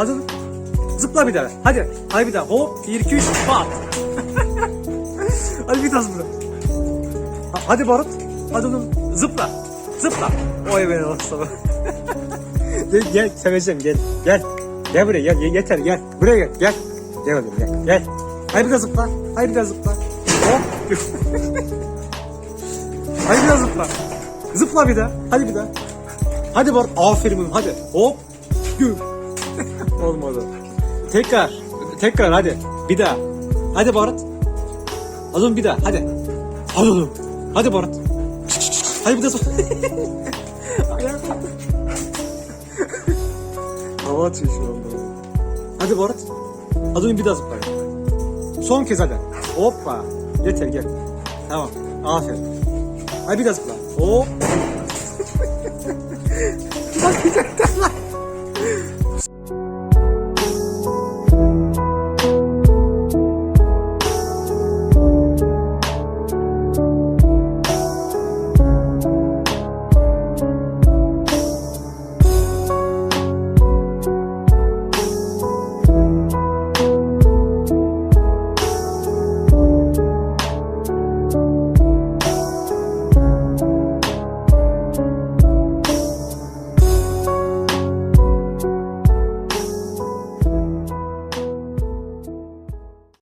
Hadi oğlum. Zıpla bir daha. Hadi. Hadi bir daha. Hop. 1 2 3 pat. Hadi bir daha zıpla. Ha- Hadi Barut. Hadi oğlum. Zıpla. Zıpla. Oy beni aslanım. gel gel seveceğim gel. Gel. Gel buraya gel. Ye- Yeter gel. Buraya gel. Gel. Gel oğlum gel. Gel. Hadi bir daha zıpla. Hadi bir daha zıpla. Hop. Hadi bir daha zıpla. Zıpla bir daha. Hadi bir daha. Hadi Barut. Aferin oğlum hadi. Hop. Güm. Olmadı. Tekrar. Tekrar hadi. Bir daha. Hadi Barut. Hadi bir daha. Hadi. Hadi oğlum. Hadi Barut. Hadi bir daha. Hava atıyor şu anda. Hadi Barut. Hadi bir daha zıpla. Son kez hadi. Hoppa. Yeter gel. Tamam. Aferin. Hadi bir daha zıpla. Hop. Bak bir.